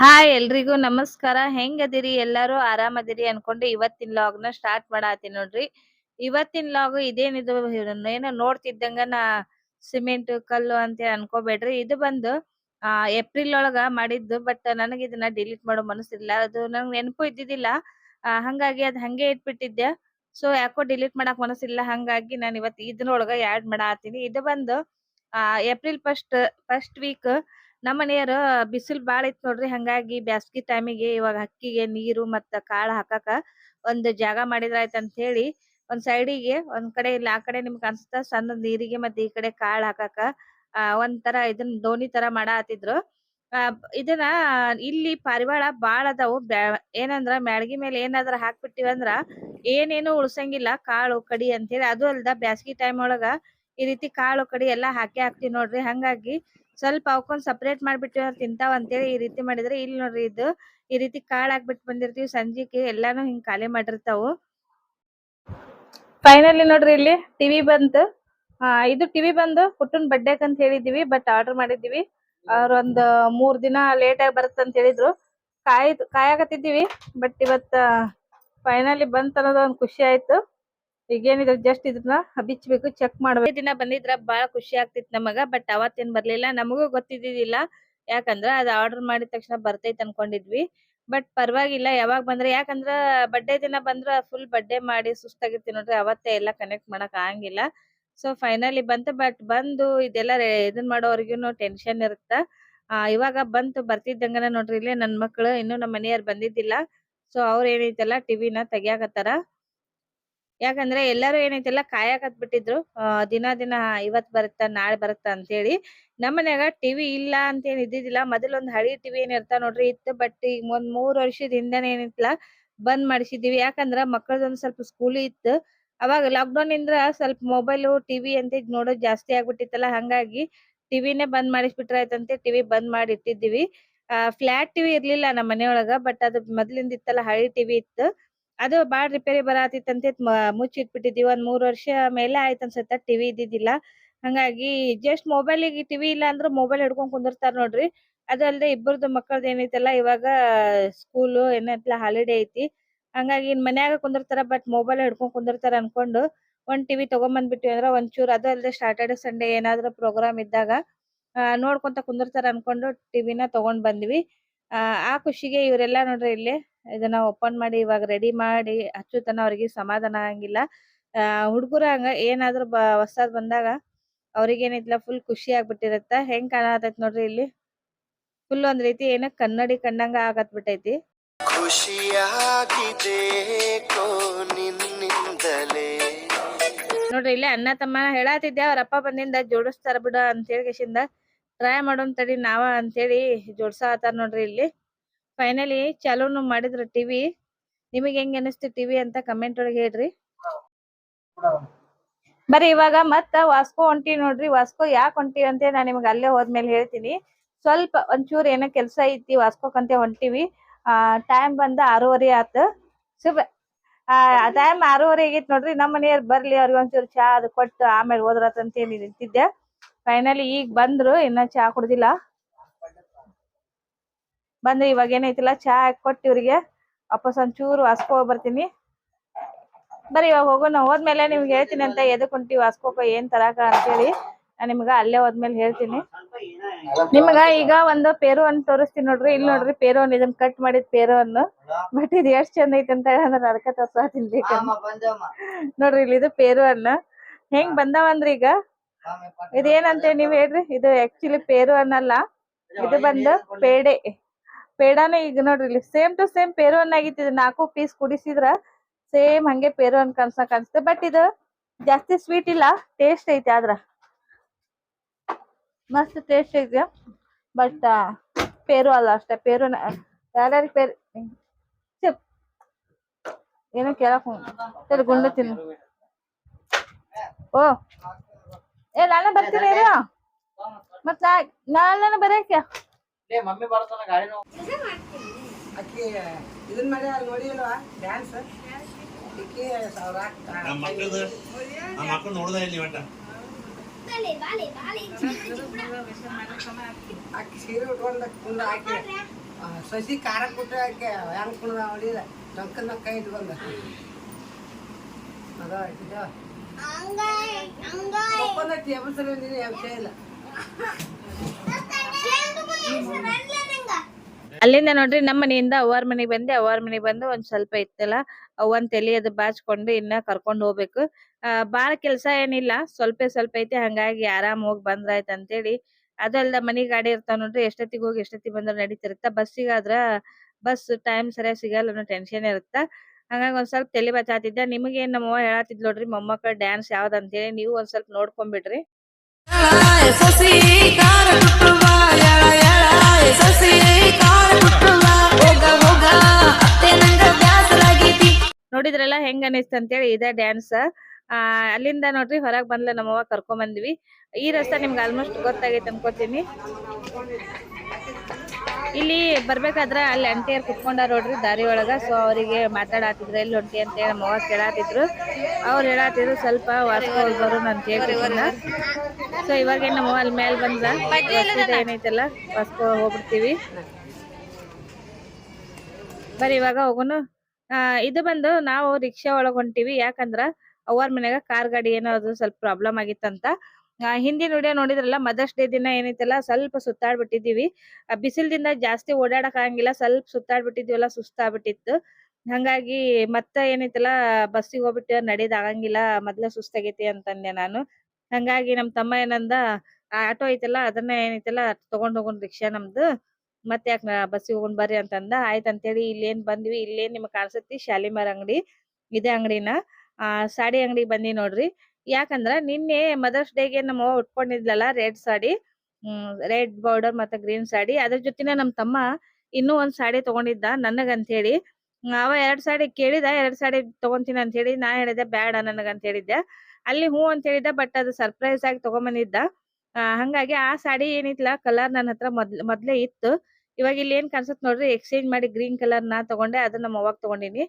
Hi ಎಲ್ರಿಗೂ ನಮಸ್ಕಾರ. ಹೆಂಗದಿರಿ? ಎಲ್ಲಾರು ಆರಾಮದಿರಿ ಅನ್ಕೊಂಡು ಇವತ್ತಿನ ಲಾಗ್ನ ಸ್ಟಾರ್ಟ್ ಮಾಡತ್ತೀನಿ ನೋಡ್ರಿ. ಇವತ್ತಿನ ಲಾಗ್ ಇದೇನಿದು ಏನೋ ನೋಡ್ತಿದ್ದಂಗ ನಾ ಸಿಮೆಂಟ್ ಕಲ್ಲು ಅಂತ ಅನ್ಕೋಬೇಡ್ರಿ. ಇದು ಬಂದು, ಆ ಏಪ್ರಿಲ್ ಒಳಗ ಮಾಡಿದ್ದು ಬಟ್ ನನಗೆ ಇದನ್ನ ಡಿಲೀಟ್ ಮಾಡೋ ಮನಸ್ಸಿಲ್ಲ ಅದು ನಂಗೆ ನೆನಪು ಇದ್ದಿದ್ದಿಲ್ಲ. ಹಾಗಾಗಿ ಅದ್ ಹಂಗೆ ಇಟ್ಬಿಟ್ಟಿದ್ದೆ. ಸೊ ಯಾಕೋ ಡಿಲೀಟ್ ಮಾಡಕ್ ಮನಸ್ಸಿಲ್ಲ ಹಂಗಾಗಿ ನಾನು ಇವತ್ತು ಇದ್ರೊಳಗ ಆ್ಯಡ್ ಮಾಡಾತೀನಿ ಇದು ಬಂದು ಏಪ್ರಿಲ್ ಫಸ್ಟ್ ಫಸ್ಟ್ ವೀಕ್ ನಮ್ಮ ಮನೆಯವರು ಬಿಸಿಲು ಬಾಳ ಇತ್ತು ನೋಡ್ರಿ, ಹಂಗಾಗಿ ಬ್ಯಾಸ್ಗಿ ಟೈಮಿಗೆ ಇವಾಗ ಹಕ್ಕಿಗೆ ನೀರು ಮತ್ತ ಕಾಳು ಹಾಕಾಕ ಒಂದ್ ಜಾಗ ಮಾಡಿದ್ರ ಆಯ್ತ್ ಅಂತ ಹೇಳಿ ಒಂದ್ ಸೈಡಿಗೆ ಒಂದ್ ಕಡೆ ಇಲ್ಲಿ ಆ ಕಡೆ ನಿಮ್ಗ್ ಅನ್ಸುತ್ತ ಸಣ್ಣ ನೀರಿಗೆ ಮತ್ತೆ ಈ ಕಡೆ ಕಾಳು ಹಾಕಾಕ, ಆ, ಒಂಥರ ಇದನ್ನ ದೋಣಿ ತರ ಮಾಡ ಆ, ಇದನ್ನ ಇಲ್ಲಿ ಪಾರಿವಾಳ ಬಾಳ ಅದಾವು ಏನಂದ್ರ ಮ್ಯಾಳ್ಗಿ ಮೇಲೆ ಏನಾದ್ರ ಹಾಕ್ಬಿಟ್ಟಿವಂದ್ರ ಏನೇನು ಉಳ್ಸಂಗಿಲ್ಲ ಕಾಳು, ಕಡಿ ಅಂತ ಹೇಳಿ, ಅದು ಅಲ್ದ ಬ್ಯಾಸ್ಗಿ ಟೈಮ್ ಒಳಗ ಈ ರೀತಿ ಕಾಳು, ಕಡಿ ಎಲ್ಲಾ ಹಾಕಿ ಹಾಕ್ತಿವಿ ನೋಡ್ರಿ, ಹಂಗಾಗಿ ಸ್ವಲ್ಪ ಅವಕ್ಕೊಂದ್ ಸಪರೇಟ್ ಮಾಡ್ಬಿಟ್ಟು ತಿಂತಾವ ಅಂತೇಳಿ ಈ ರೀತಿ ಮಾಡಿದ್ರೆ ಇಲ್ಲಿ ನೋಡ್ರಿ ಇದು ಈ ರೀತಿ ಕಾಳ್ ಹಾಕ್ಬಿಟ್ಟು ಬಂದಿರ್ತೀವಿ ಸಂಜಿಕೆ ಎಲ್ಲಾನು ಹಿಂಗ್ ಖಾಲಿ ಮಾಡಿರ್ತಾವು. ಫೈನಲಿ ನೋಡ್ರಿ ಇಲ್ಲಿ ಟಿವಿ ಬಂತು. ಇದು ಟಿವಿ ಬಂದು ಪುಟ್ಟನ್ ಬಡ್ಡೆಕ್ ಅಂತ ಹೇಳಿದೀವಿ ಬಟ್ ಆರ್ಡರ್ ಮಾಡಿದೀವಿ ಅವ್ರ ಒಂದ್ ಮೂರ್ ದಿನ ಲೇಟ್ ಆಗಿ ಬರುತ್ತೆ ಅಂತ ಹೇಳಿದ್ರು. ಕಾಯ್ ಕಾಯಕತ್ತಿದ್ದೀವಿ ಬಟ್ ಇವತ್ತ ಫೈನಲಿ ಬಂತ ಅನ್ನೋದು ಒಂದ್ ಖುಷಿ ಆಯ್ತು. ಈಗೇನಿದ್ರು ಜಸ್ಟ್ ಇದನ್ನ ಬಿಚ್ಚಬೇಕು ಚೆಕ್ ಮಾಡ್ಬೇಕು. ದಿನ ಬಂದಿದ್ರ ಬಾಳ ಖುಷಿ ಆಗ್ತಿತ್ತು ನಮಗ ಬಟ್ ಅವತ್ತೇನ್ ಬರ್ಲಿಲ್ಲ. ನಮಗೂ ಗೊತ್ತಿದ್ದಿದ್ದಿಲ್ಲ. ಯಾಕಂದ್ರ ಅದ್ ಆರ್ಡರ್ ಮಾಡಿದ ತಕ್ಷಣ ಬರ್ತೈತ್ ಅನ್ಕೊಂಡಿದ್ವಿ. ಬಟ್ ಪರವಾಗಿಲ್ಲ, ಯಾವಾಗ ಬಂದ್ರೆ, ಯಾಕಂದ್ರ ಬರ್ಡೇ ದಿನ ಬಂದ್ರ ಫುಲ್ ಬರ್ಡೇ ಮಾಡಿ ಸುಸ್ತಾಗಿರ್ತೀವಿ ನೋಡ್ರಿ. ಅವತ್ತೇ ಎಲ್ಲ ಕನೆಕ್ಟ್ ಮಾಡಕ್ ಆಗಂಗಿಲ್ಲ. ಸೊ ಫೈನಲಿ ಬಂತು ಬಟ್ ಬಂದು ಇದೆಲ್ಲ ಇದನ್ ಮಾಡೋವರ್ಗುನು ಟೆನ್ಷನ್ ಇರುತ್ತ. ಇವಾಗ ಬಂತು, ಬರ್ತಿದ್ದಂಗನ ನೋಡ್ರಿ, ಇಲ್ಲಿ ನನ್ ಮಕ್ಳು, ಇನ್ನು ನಮ್ಮ ಮನೆಯವ್ರು ಬಂದಿದ್ದಿಲ್ಲ. ಸೊ ಅವ್ರ ಏನೈತಲ್ಲ ಟಿವಿನ ತೆಗ್ಯಾಕತ್ತಾರ. ಯಾಕಂದ್ರೆ ಎಲ್ಲಾರು ಏನೈತಿಲ್ಲ ಕಾಯಕತ್ ಬಿಟ್ಟಿದ್ರು. ದಿನ ದಿನ ಇವತ್ ಬರುತ್ತ, ನಾಳೆ ಬರುತ್ತ ಅಂತೇಳಿ. ನಮ್ ಮನ್ಯಾಗ ಟಿವಿ ಇಲ್ಲ ಅಂತ ಏನ್ ಇದ್ದಿದ್ದಿಲ್ಲ. ಮೊದಲ ಒಂದ್ ಹಳಿ ಟಿವಿ ಏನ್ ಇರ್ತಾವ ನೋಡ್ರಿ, ಇತ್ತು ಬಟ್ ಈಗ ಒಂದ್ ಮೂರ್ ವರ್ಷದ ಹಿಂದೆನೆ ಏನಿತ್ತಲ್ಲ ಬಂದ್ ಮಾಡಿಸಿದೀವಿ ಯಾಕಂದ್ರ ಮಕ್ಕಳದೊಂದ್ ಸ್ವಲ್ಪ ಸ್ಕೂಲ್ ಇತ್ತು. ಅವಾಗ ಲಾಕ್ಡೌನ್ ಇಂದ್ರ ಸ್ವಲ್ಪ ಮೊಬೈಲ್ ಟಿವಿ ಅಂತ ನೋಡೋದ್ ಜಾಸ್ತಿ ಆಗ್ಬಿಟ್ಟಿತ್ತಲ್ಲ. ಹಂಗಾಗಿ ಟಿವಿನೇ ಬಂದ್ ಮಾಡಿಸ್ಬಿಟ್ರ ಆಯ್ತಂತೆ ಟಿವಿ ಬಂದ್ ಮಾಡಿ ಇಟ್ಟಿದ್ದೀವಿ. ಫ್ಲಾಟ್ ಟಿವಿ ಇರ್ಲಿಲ್ಲ ನಮ್ ಮನೆಯೊಳಗ ಬಟ್ ಅದು ಮೊದ್ಲಿಂದ ಇತ್ತಲ್ಲ ಹಳಿ ಟಿವಿ ಇತ್ತು. ಅದು ಬಾಳ ರಿಪೇರಿ ಬರಾತಿತ್ತಂತೆ ಮುಚ್ಚಿಟ್ಬಿಟ್ಟಿದೀವಿ ಒಂದ್ ಮೂರ್ ವರ್ಷ ಮೇಲೆ ಆಯ್ತ್ ಅನ್ಸತ್ತ ಟಿವಿ ಇದ್ದಿದ್ದಿಲ್ಲ. ಹಂಗಾಗಿ ಜಸ್ಟ್ ಮೊಬೈಲಿಗೆ ಟಿವಿ ಇಲ್ಲ ಅಂದ್ರ ಮೊಬೈಲ್ ಹಿಡ್ಕೊಂಡ್ ಕುಂದಿರ್ತಾರ ನೋಡ್ರಿ. ಅದಲ್ದೆ ಇಬ್ಬರದು ಮಕ್ಕಳದ್ ಏನೈತಲ್ಲ ಇವಾಗ ಸ್ಕೂಲು ಏನೈತಲ್ಲ ಹಾಲಿಡೇ ಐತಿ. ಹಂಗಾಗಿ ಮನ್ಯಾಗ ಕುಂದಿರ್ತಾರ ಬಟ್ ಮೊಬೈಲ್ ಹಿಡ್ಕೊಂಡ್ ಕುಂದಿರ್ತಾರ ಅನ್ಕೊಂಡು ಒಂದ್ ಟಿವಿ ತಗೊಂಡ್ ಬಂದ್ಬಿಟ್ವಿ ಅಂದ್ರ ಒಂಚೂರ್ ಅದು ಅಲ್ದೆ ಸ್ಯಾಟರ್ಡೆ ಸಂಡೇ ಏನಾದ್ರು ಪ್ರೋಗ್ರಾಮ್ ಇದ್ದಾಗ ನೋಡ್ಕೊಂತ ಕುಂದಿರ್ತಾರ ಅನ್ಕೊಂಡು ಟಿವಿನ ತಗೊಂಡ್ ಬಂದ್ವಿ. ಆ ಆ ಖುಷಿಗೆ ಇವರೆಲ್ಲ ನೋಡ್ರಿ ಇಲ್ಲಿ ಇದನ್ನ ಓಪನ್ ಮಾಡಿ ಇವಾಗ ರೆಡಿ ಮಾಡಿ ಹಚ್ಚುತನ ಅವ್ರಿಗೆ ಸಮಾಧಾನ ಆಗಂಗಿಲ್ಲ. ಆ ಹುಡುಗರು ಹಂಗ ಏನಾದ್ರು ಬ ಹೊಸಾದ್ ಬಂದಾಗ ಅವರಿಗೆ ಏನೈತಿಲ್ಲ ಫುಲ್ ಖುಷಿ ಆಗ್ಬಿಟ್ಟಿರತ್ತ. ಹೆಂಗ್ ಕಾಣತೈತ್ ನೋಡ್ರಿ ಇಲ್ಲಿ? ಫುಲ್ ಒಂದ್ ರೀತಿ ಏನ ಕನ್ನಡಿ ಕಂಡಂಗ ಆಗತ್ ಬಿಟ್ಟೈತಿ ನೋಡ್ರಿ ಇಲ್ಲಿ ಅಣ್ಣ ತಮ್ಮ ಹೇಳಾತಿದ್ದೆ ಅವ್ರ ಅಪ್ಪ ಬಂದಿಂದ ಜೋಡಿಸ್ತಾರ ಬಿಡ ಅಂತ ಹೇಳಿ ಕಿಶಿಂದ ಟ್ರೈ ಮಾಡೋಣ ತಡಿ, ನಾವ ಅಂತೇಳಿ ಜೋಡ್ಸಾತಾರ ನೋಡ್ರಿ ಇಲ್ಲಿ. ಫೈನಲಿ ಚಾಲೂನು ಮಾಡಿದ್ರ ಟಿವಿ ನಿಮಗ್ ಹೆಂಗ್ ಅನಿಸ್ತು ಟಿವಿ ಅಂತ ಕಮೆಂಟ್ ಒಳಗೆ ಹೇಳ್ರಿ. ಬರೀ ಇವಾಗ ಮತ್ತ ವಾಸ್ಕೋ ಹೊಂಟಿ ನೋಡ್ರಿ. ವಾಸ್ಕೋ ಯಾಕೆ ಹೊಂಟಿವಿ ಅಂತ ನಾ ನಿಮ್ಗೆ ಅಲ್ಲೇ ಹೋದ್ಮೇಲೆ ಹೇಳ್ತೀನಿ. ಸ್ವಲ್ಪ ಒಂಚೂರ್ ಏನೋ ಕೆಲಸ ಐತಿ ವಾಸ್ಕೋಕಂತೆ ಹೊಂಟಿವಿ. ಆ ಟೈಮ್ ಬಂದ ಆರೂವರೆ ಆತ. ಸುಬ ಆ ಟೈಮ್ ಆರೂವರೆ ಆಗಿತ್ತು ನೋಡ್ರಿ. ನಮ್ಮ ಮನೆಯವ್ರು ಬರ್ಲಿ ಅವ್ರಿಗೆ ಒಂಚೂರು ಚಾ ಅದು ಕೊಟ್ಟು ಆಮೇಲೆ ಹೋದ್ರತಂತ ನಿಂತಿದ್ದೆ. ಫೈನಲಿ ಈಗ ಬಂದ್ರು ಇನ್ನ ಚಾ ಕುಡ್ದಿಲ್ಲ. ಬಂದ್ರೆ ಇವಾಗ ಏನೈತಿಲ್ಲ ಚಾ ಕೊಟ್ಟು ಇವ್ರಿಗೆ. ವಾಪಸ್ ಒಂಚೂರು ವಾಸ್ಕೋ ಹೋಗ್ ಬರ್ತೀನಿ. ಬರ್ರಿ ಇವಾಗ ಹೋಗೋಣ ಹೋದ್ಮೇಲೆ ನಿಮ್ಗೆ ಹೇಳ್ತೀನಿ ಅಂತ ಎದಕ್ ಹೊಂಟಿವಿ ವಾಸ್ಕೋಕ ಏನ್ ತರಾಕ ಅಂತೇಳಿ. ನಾ ನಿಮ್ಗ ಅಲ್ಲೇ ಹೋದ್ಮೇಲೆ ಹೇಳ್ತೀನಿ. ನಿಮ್ಗ ಈಗ ಒಂದು ಪೇರು ಹಣ್ಣು ತೋರಿಸ್ತೀನಿ ನೋಡ್ರಿ. ಇಲ್ಲಿ ನೋಡ್ರಿ ಪೇರು ಹಣ್ಣು ಇದನ್ನ ಕಟ್ ಮಾಡಿದ ಪೇರು ಹಣ್ಣು ಬಟ್ ಇದು ಎಷ್ಟ್ ಚಂದ ಐತಿ ಅಂತ ಹೇಳಿ ಅದಕ್ಕ ತೋರ್ಸಾತೀನಿ ಬೇಕಂತ ನೋಡ್ರಿ ಇಲ್ಲಿ ಇದು ಪೇರು ಹಣ್ಣು ಹೆಂಗ್ ಬಂದಾವಂದ್ರಿ ಈಗ ಇದೇನಂತ ನೀವ್ ಹೇಳ್ರಿ? ಇದು ಆಕ್ಚುಲಿ ಪೇರು ಅನ್ನಲ್ಲ. ಇದು ಬಂದು ಪೇಡೆ. ಪೇಡಾನು ಈಗ ನೋಡ್ರಿ ಇಲ್ಲಿ ಸೇಮ್ ಟು ಸೇಮ್ ಪೇರು ಆಗಿತ್ತು ಇದು ನಾಲ್ಕು ಪೀಸ್ ಕುಡಿಸಿದ್ರ ಸೇಮ್ ಹಂಗೆ ಪೇರು ಅನ್ ಕನ್ಸಕ್ ಅನ್ಸುತ್ತೆ ಬಟ್ ಇದು ಜಾಸ್ತಿ ಸ್ವೀಟ್ ಇಲ್ಲ ಟೇಸ್ಟ್ ಐತಿ ಆದ್ರ. ಮಸ್ತ್ ಟೇಸ್ಟ್ ಐತಿ. ಬಟ್ ಪೇರು ಅಲ್ಲ ಅಷ್ಟೇ. ಪೇರು ಯಾರ್ಯಾರಿಗೆ ಪೇರು ಚಿಪ್ ಏನೋ ಕೇಳಕ್ ಹೋಗ ಗುಂಡ ತಿನ್ನು. ಓ ಏ ನಾನ ಬರ್ತೀನಿ ಇರು. ಮತ್ ನಾ ನಾಳೆ ಬರಕ್ಕೆ ಮಮ್ಮಿ ಬರ್ತಾನ ಗಾಡಿ ಅಕ್ಕಿ ಇದನ್ ಮಾಡಿ ಅಲ್ಲಿ ನೋಡಿಲ್ವಾ ಡ್ಯಾನ್ಸ್? ಅಕ್ಕಿ ಸಾವಿರ ನಮ್ಮ ಮಕ್ಕಳದು ನಮ್ಮ ಮಕ್ಕಳು ನೋಡ್ದ ಇಲ್ಲಿ ಒಟ್ಟ. ಅಕ್ಕಿ ಸೀರೆ ಉಟ್ಕೊಂಡ ಕುಂದ ಹಾಕಿ. ಸಸಿ ಖಾರ ಕೊಟ್ಟು ಆಕೆ ಹೆಂಗ್ ಕುಣ್ದ ಹೊಡಿದ ಟಂಕನ ಕೈ ಇಟ್ಕೊಂಡ. ಅದ ಇದ. ನೀನು ಯಾವ ಅಲ್ಲಿಂದ ನೋಡ್ರಿ, ನಮ್ಮ ಮನೆಯಿಂದ ಅವ್ವಾರ ಮನೆಗೆ ಬಂದೆ, ಅವ್ವಾರ ಮನೆಗೆ ಬಂದು ಒಂದ್ ಸ್ವಲ್ಪ ಇತ್ತಲ್ಲ ಅವನ್ ತಲೆ ಅದು ಬಾಚ್ಕೊಂಡು ಇನ್ನ ಕರ್ಕೊಂಡ್ ಹೋಗ್ಬೇಕು. ಆ, ಬಾಳ ಕೆಲ್ಸ ಏನಿಲ್ಲ, ಸ್ವಲ್ಪ ಸ್ವಲ್ಪ ಐತಿ, ಹಂಗಾಗಿ ಆರಾಮ್ ಹೋಗಿ ಬಂದ್ರಾಯ್ತ ಅಂತೇಳಿ. ಅದು ಅಲ್ದ ಮನಿ ಗಾಡಿ ಇರ್ತಾವ ನೋಡ್ರಿ, ಎಷ್ಟೊತ್ತಿಗೆ ಹೋಗಿ ಎಷ್ಟೊತ್ತಿಗೆ ಬಂದ್ರ ನಡೀತಿರುತ್ತ. ಬಸ್ಸಿಗಾದ್ರ, ಬಸ್ ಟೈಮ್ ಸರಿಯಾಗಿ ಸಿಗಲ್ಲ ಅನ್ನೋ ಟೆನ್ಷನ್ ಇರುತ್ತ. ಹಂಗಾಗಿ ಒಂದ್ ಸ್ವಲ್ಪ ತಲಿ ಬಚಾತಿದ್ದೆ. ನಿಮಗೇನ್ ನಮ್ಮವ್ವ ಹೇಳತ್ತಿದ್ ನೋಡ್ರಿ, ಮೊಮ್ಮಕ್ಕಳ ಡ್ಯಾನ್ಸ್ ಅಂತ ಹೇಳಿ ನೀವು ಒಂದ್ ಸ್ವಲ್ಪ ನೋಡ್ಕೊಂಡ್ಬಿಡ್ರಿ ನೋಡಿದ್ರಲ್ಲ ಹೆಂಗ ಅನಿಸ್ತ ಅಂತೇಳಿ ಇದ ಡ್ಯಾನ್ಸ್ ಆ, ಅಲ್ಲಿಂದ ನೋಡ್ರಿ ಹೊರಗ್ ಬಂದ್ಲ ನಮ್ಮವ್ವ ಕರ್ಕೊಂಡ್ ಬಂದ್ವಿ ಈ ರಸ್ತೆ ನಿಮ್ಗೆ ಆಲ್ಮೋಸ್ಟ್ ಗೊತ್ತಾಗೈತೆ ಅನ್ಕೋತೀನಿ. ಇಲ್ಲಿ ಬರ್ಬೇಕಾದ್ರ ಅಲ್ಲಿ ಅಂಟಿಯರ್ ಕುತ್ಕೊಂಡಾರ ನೋಡ್ರಿ ದಾರಿ ಒಳಗ. ಸೊ ಅವರಿಗೆ ಮಾತಾಡತ್ತಿದ್ರ ಎಲ್ಲಿ ಹೊಂಟಿ ಅಂತ ಹೇಳಿ ನಮ್ಮವ್ವ ಕೇಳಾತಿದ್ರು. ಅವ್ರು ಹೇಳಾತಿದ್ರು ಸ್ವಲ್ಪ ವಾಸ್ಕೋ ಹೋಗಿ ಬರೋಣ ಅಂತ. ಸೊ ಇವಾಗ ನಮ್ಮ ಅಲ್ಲಿ ಮೇಲೆ ಬಂದ್ರ ರಸ್ತೆ ಏನೈತಲ್ಲ ವಾಸ್ಕೋ ಹೋಗ್ಬಿಡ್ತೀವಿ. ಬರೀ ಇವಾಗ ಹೋಗುನು. ಇದು ಬಂದು ನಾವು ರಿಕ್ಷಾ ಒಳಗ್ ಹೊಂಟಿವಿ. ಯಾಕಂದ್ರ ಅವ್ವಾರ ಮನ್ಯಾಗ ಕಾರ್ ಗಾಡಿ ಏನೋ ಅದು ಸ್ವಲ್ಪ ಪ್ರಾಬ್ಲಮ್ ಆಗಿತ್ತಂತ. ಹಿಂದಿನ ವಿಡಿಯೋ ನೋಡಿದ್ರಲ್ಲ ಮದರ್ಸ್ ಡೇ ದಿನ ಏನೈತಲ್ಲ ಸ್ವಲ್ಪ ಸುತ್ತಾಡ್ಬಿಟ್ಟಿದೀವಿ ಆ, ಬಿಸಿಲ್ದಿಂದ ಜಾಸ್ತಿ ಓಡಾಡಕ್ ಆಗಂಗಿಲ್ಲ ಸ್ವಲ್ಪ ಸುತ್ತಾಡ್ಬಿಟ್ಟಿದ್ವಲ್ಲ ಸುಸ್ತಾಗ್ಬಿಟ್ಟಿತ್ತು. ಹಂಗಾಗಿ ಮತ್ತ ಏನೈತಲ್ಲ ಬಸ್ಸಿಗೆ ಹೋಗ್ಬಿಟ್ಟು ನಡೀದ್ ಆಗಂಗಿಲ್ಲ ಮೊದ್ಲ ಸುಸ್ತಾಗೈತಿ ಅಂತಂದೆ ನಾನು. ಹಂಗಾಗಿ ನಮ್ ತಮ್ಮ ಏನಂದ ಆಟೋ ಐತಲ್ಲ ಅದನ್ನ ಏನೈತಲ್ಲ ತಗೊಂಡ್ ಹೋಗೋಣ ರಿಕ್ಷಾ ನಮ್ದು. ಮತ್ತೆ ಯಾಕ ಬಸ್ಸಿಗೆ ಹೋಗೋಣ ಬರ್ರಿ ಅಂತಂದ ಆಯ್ತ್ ಅಂತೇಳಿ ಇಲ್ಲೇನ್ ಬಂದ್ವಿ ಇಲ್ಲೇನ್ ನಿಮಗೆ ಕಾಣಿಸತಿ ಶಾಲಿಮಾರ್ ಅಂಗಡಿ ಇದೆ ಅಂಗಡಿನ. ಆ ಸಾಡಿ ಅಂಗಡಿಗೆ ಬಂದಿ ನೋಡ್ರಿ. ಯಾಕಂದ್ರ ನಿನ್ನೆ ಮದರ್ಸ್ ಡೇಗೆ ನಮ್ಮ ಉಟ್ಕೊಂಡಿದ್ಲಲ್ಲ ರೆಡ್ ಸಾಡಿ ರೆಡ್ ಬಾರ್ಡರ್ ಮತ್ತೆ ಗ್ರೀನ್ ಸಾಡಿ ಅದ್ರ ಜೊತೆನೆ ನಮ್ ತಮ್ಮ ಇನ್ನೂ ಒಂದ್ ಸಾಡಿ ತಗೊಂಡಿದ್ದ ನನಗ್ ಅಂತ ಹೇಳಿ ಅವ ಎರಡ್ ಸಾಡಿ ಕೇಳಿದ, ಎರಡ್ ಸಾಡಿ ತಗೊಂತೀನಿ ಅಂತ ಹೇಳಿ ನಾ ಹೇಳಿದೆ, ಬ್ಯಾಡ ನನಗ ಅಂತ ಹೇಳಿದ್ದೆ ಅಲ್ಲಿ ಹೂ ಅಂತ ಹೇಳಿದ್ದ ಬಟ್ ಅದು ಸರ್ಪ್ರೈಸ್ ಆಗಿ ತಗೊಂಬಂದಿದ್ದ. ಹಂಗಾಗಿ ಆ ಸಾಡಿ ಏನಿತ್ತಲ್ಲ ಕಲರ್ ನನ್ನ ಹತ್ರ ಮೊದ್ಲ, ಮೊದ್ಲೇ ಇತ್ತು. ಇವಾಗ ಇಲ್ಲಿ ಏನ್ ಕಾಣಿಸುತ್ತೆ ನೋಡ್ರಿ ಎಕ್ಸ್ಚೇಂಜ್ ಮಾಡಿ ಗ್ರೀನ್ ಕಲರ್ ನಾ ತಗೊಂಡೆ, ಅದನ್ನ ನಮ್ಮ ಅವಾಗ ತಗೊಂಡಿನಿ.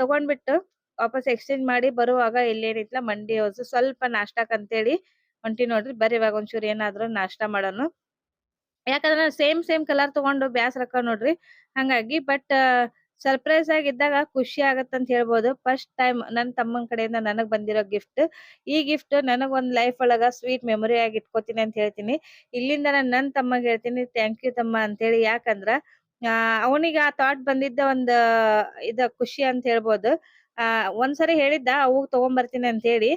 ತಗೊಂಡ್ಬಿಟ್ಟು ವಾಪಸ್ ಎಕ್ಸ್ಚೇಂಜ್ ಮಾಡಿ ಬರುವಾಗ ಇಲ್ಲೇನಿತ್ಲ ಮಂಡಿ ಹೌಸ್ ಸ್ವಲ್ಪ ನಾಷ್ಟಾಕ್ ಅಂತೇಳಿ ಹೊಂಟಿ ನೋಡ್ರಿ, ಬರೀ ಇವಾಗ ಒಂಚೂರು ಏನಾದ್ರು ನಾಷ್ಟ ಮಾಡೋಣ ಯಾಕಂದ್ರೆ ಸೇಮ್ ಸೇಮ್ ಕಲರ್ ತಗೊಂಡು ಬ್ಯಾಸ್ರಕ್ಕ ನೋಡ್ರಿ, ಹಂಗಾಗಿ ಬಟ್ ಸರ್ಪ್ರೈಸ್ ಆಗಿದ್ದಾಗ ಖುಷಿ ಆಗತ್ತಂತ ಹೇಳ್ಬೋದು. ಫಸ್ಟ್ ಟೈಮ್ ನನ್ ತಮ್ಮನ ಕಡೆಯಿಂದ ನನಗ್ ಬಂದಿರೋ ಗಿಫ್ಟ್ ಈ ಗಿಫ್ಟ್ ನನಗ್ ಒಂದ್ ಲೈಫ್ ಒಳಗ ಸ್ವೀಟ್ ಮೆಮೊರಿ ಆಗಿ ಇಟ್ಕೋತೀನಿ ಅಂತ ಹೇಳ್ತೀನಿ. ಇಲ್ಲಿಂದ ನಾನು ನನ್ ತಮ್ಮಗ್ ಹೇಳ್ತೀನಿ ಥ್ಯಾಂಕ್ ಯು ತಮ್ಮ ಅಂತೇಳಿ. ಯಾಕಂದ್ರ, ಆ, ಅವನಿಗೆ ಆ ಥಾಟ್ ಬಂದಿದ್ದ ಒಂದ್ ಇದ ಖುಷಿ ಅಂತ ಹೇಳ್ಬೋದು. ಆ, ಒಂದ್ಸರಿ ಹೇಳಿದ್ದ, ಅವು ತಗೊಂಬರ್ತೀನಿ ಅಂತ ಹೇಳಿ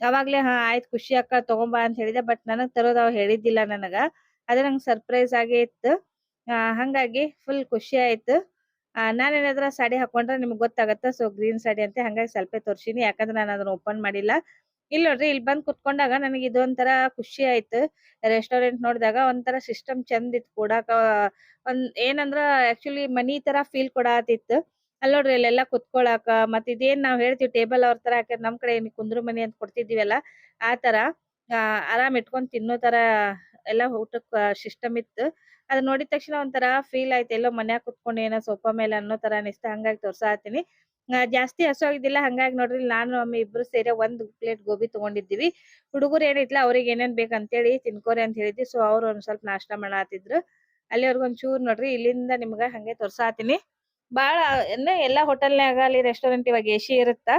ಅವಾಗ್ಲೇ, ಹಾ, ಆಯ್ತ್ ಖುಷಿ ಅಕ್ಕ, ತಗೊಂಬಾ ಅಂತ ಹೇಳಿದೆ ಬಟ್ ನನಗ್ ತರೋದ್ ಅವ ಹೇಳಿದ್ದಿಲ್ಲ ನನಗ. ಅದೇ ನಂಗ್ ಸರ್ಪ್ರೈಸ್ ಆಗೇ ಇತ್ತು. ಆ, ಹಂಗಾಗಿ ಫುಲ್ ಖುಷಿ ಆಯ್ತು. ನಾನೇನಾದ್ರ ಸಾಡಿ ಹಾಕೊಂಡ್ರೆ ನಿಮ್ಗೆ ಗೊತ್ತಾಗತ್ತ? ಸೊ, ಗ್ರೀನ್ ಸಾಡಿ ಅಂತ. ಹಂಗಾಗಿ ಸ್ವಲ್ಪ ತೋರ್ಸಿನಿ. ಯಾಕಂದ್ರೆ ನಾನು ಅದನ್ನ ಓಪನ್ ಮಾಡಿಲ್ಲ. ಇಲ್ಲಿ ನೋಡ್ರಿ ಇಲ್ಲಿ ಬಂದ್ ಕುತ್ಕೊಂಡಾಗ ನನಗೆ ಇದೊಂಥರ ಖುಷಿ ಆಯ್ತು. ರೆಸ್ಟೋರೆಂಟ್ ನೋಡಿದಾಗ ಒಂಥರ ಸಿಸ್ಟಮ್ ಚಂದ ಇತ್ತು. ಕೊಡಾಕ ಒಂದ್ ಏನಂದ್ರ, ಆಕ್ಚುಲಿ ಮನಿ ತರ ಫೀಲ್ ಕೊಡಾತಿತ್ತು. ಅಲ್ಲಿ ನೋಡ್ರಿ ಇಲ್ಲೆಲ್ಲ ಮತ್ ಇದೇನ್ ನಾವ್ ಹೇಳ್ತೀವಿ ಟೇಬಲ್ ಅವ್ರ ತರ ಹಾಕಿರ್ ನಮ್ ಕಡೆ ಏನ್ ಕುಂದ್ರು ಮನಿ ಅಂತ ಕೊಡ್ತಿದೀವಲ್ಲ ಆ ತರ ಆ, ಆರಾಮ್ ಇಟ್ಕೊಂಡ್ ತಿನ್ನೋ ತರ ಎಲ್ಲಾ ಊಟಕ್ ಸಿಸ್ಟಮ್ ಇತ್ತು. ಅದ್ ನೋಡಿದ ತಕ್ಷಣ ಒಂಥರ ಫೀಲ್ ಆಯ್ತು. ಎಲ್ಲೋ ಮನ್ಯಾಗ ಕುತ್ಕೊಂಡು ಏನೋ ಸೋಫಾ ಮೇಲೆ ಅನ್ನೋ ತರ ಅನಿಸ್ತ. ಹಂಗಾಗಿ ತೋರ್ಸಾತೀನಿ ಜಾಸ್ತಿ ಹಸು ಆಗಿದ್ದಿಲ್ಲ. ಹಂಗಾಗಿ ನೋಡ್ರಿ ನಾನು ಒಮ್ಮೆ ಇಬ್ರು ಸೇರಿ ಒಂದ್ ಪ್ಲೇಟ್ ಗೋಬಿ ತಗೊಂಡಿದ್ವಿ ಹುಡುಗರು ಏನಿತ್ಲ ಅವ್ರಿಗೆ ಏನೇನ್ ಬೇಕಂತೇಳಿ ತಿನ್ಕೋರಿ ಅಂತ ಹೇಳಿದ್ವಿ. ಸೊ ಅವ್ರು ಒಂದ್ ಸ್ವಲ್ಪ ನಾಷ್ಟಾ ಮಾಡಾತಿದ್ರು. ಅಲ್ಲಿವರ್ಗು ಒಂಚೂರ್ ನೋಡ್ರಿ ಇಲ್ಲಿಂದ ನಿಮ್ಗ ಹಂಗೆ ತೋರ್ಸಾತೀನಿ ಬಾಳ ಅಂದ್ರೆ ಎಲ್ಲಾ ಹೋಟೆಲ್ನಾಗ ಅಲ್ಲಿ ರೆಸ್ಟೋರೆಂಟ್ ಇವಾಗ ಎಸಿ ಇರುತ್ತ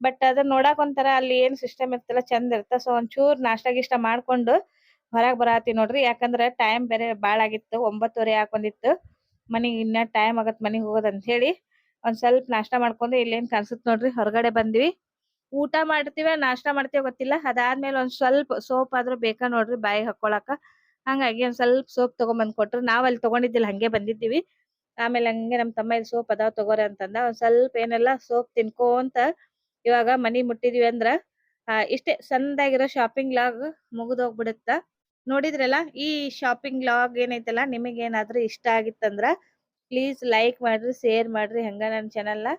ಬಟ್ ಅದನ್ನ ನೋಡಾಕ್ ಒಂಥರ ಅಲ್ಲಿ ಏನ್ ಸಿಸ್ಟಮ್ ಇರ್ತಲ್ಲ ಚಂದ ಇರುತ್ತ ಸೊ ಒಂಚೂರ್ ನಾಷ್ಟಾ ಗಿಷ್ಟ ಮಾಡ್ಕೊಂಡು ಹೊರಗ್ ಬರಾತಿ ನೋಡ್ರಿ. ಯಾಕಂದ್ರ ಟೈಮ್ ಬೇರೆ ಬಾಳ ಆಗಿತ್ತು, ಒಂಬತ್ತುವರೆ ಹಾಕೊಂಡಿತ್ತು ಮನಿಗ್ ಇನ್ನ ಟೈಮ್ ಆಗತ್ ಮನಿಗ್ ಹೋಗೋದ್ ಅಂತ ಹೇಳಿ ಒಂದ್ ಸ್ವಲ್ಪ ನಾಷ್ಟಾ ಮಾಡ್ಕೊಂಡು ಇಲ್ಲೇನ್ ಕಾಣಿಸುತ್ ನೋಡ್ರಿ. ಹೊರಗಡೆ ಬಂದ್ವಿ. ಊಟ ಮಾಡ್ತೀವ, ನಾಷ್ಟಾ ಮಾಡ್ತೀವ ಗೊತ್ತಿಲ್ಲ. ಅದಾದ್ಮೇಲೆ ಒಂದ್ ಸ್ವಲ್ಪ ಸೋಪ್ ಆದ್ರೂ ಬೇಕಾ ನೋಡ್ರಿ ಬಾಯಿಗೆ ಹಾಕೊಳಕ. ಹಂಗಾಗಿ ಒಂದ್ ಸ್ವಲ್ಪ ಸೋಪ್ ತಗೊಂಡ್ ಬಂದ್ ಕೊಟ್ರು. ನಾವ್ ಅಲ್ಲಿ ತಗೊಂಡಿದ್ದಿಲ್ಲ, ಹಂಗೆ ಬಂದಿದ್ದೀವಿ. ಆಮೇಲೆ ಹಂಗೆ ನಮ್ ತಮ್ಮ ಇಲ್ಲಿ ಸೋಪ್ ಅದಾವ ತಗೋರಿ ಅಂತಂದ, ಒಂದ್ ಸ್ವಲ್ಪ ಏನೆಲ್ಲ ಸೋಪ್ ತಿನ್ಕೋಂತ ಇವಾಗ ಮನಿ ಮುಟ್ಟಿದ್ವಿ ಅಂದ್ರ ಇಷ್ಟೇ ಸಣ್ಣದಾಗಿರೋ ಶಾಪಿಂಗ್ ಲಾಗ್ ಮುಗಿದೋಗ್ಬಿಡುತ್ತ ನೋಡಿದ್ರಲ್ಲ, ಈ ಶಾಪಿಂಗ್ ಲಾಗ್ ಏನೈತಲ್ಲ, ನಿಮಗೆ ಏನಾದ್ರೂ ಇಷ್ಟ ಆಗಿತ್ತಂದ್ರ ಪ್ಲೀಸ್ ಲೈಕ್ ಮಾಡ್ರಿ ಶೇರ್ ಮಾಡ್ರಿ, ಹಂಗ ನನ್ನ ಚಾನೆಲ್ನ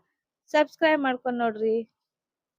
ಸಬ್ಸ್ಕ್ರೈಬ್ ಮಾಡ್ಕೊಂಡ್ ನೋಡ್ರಿ.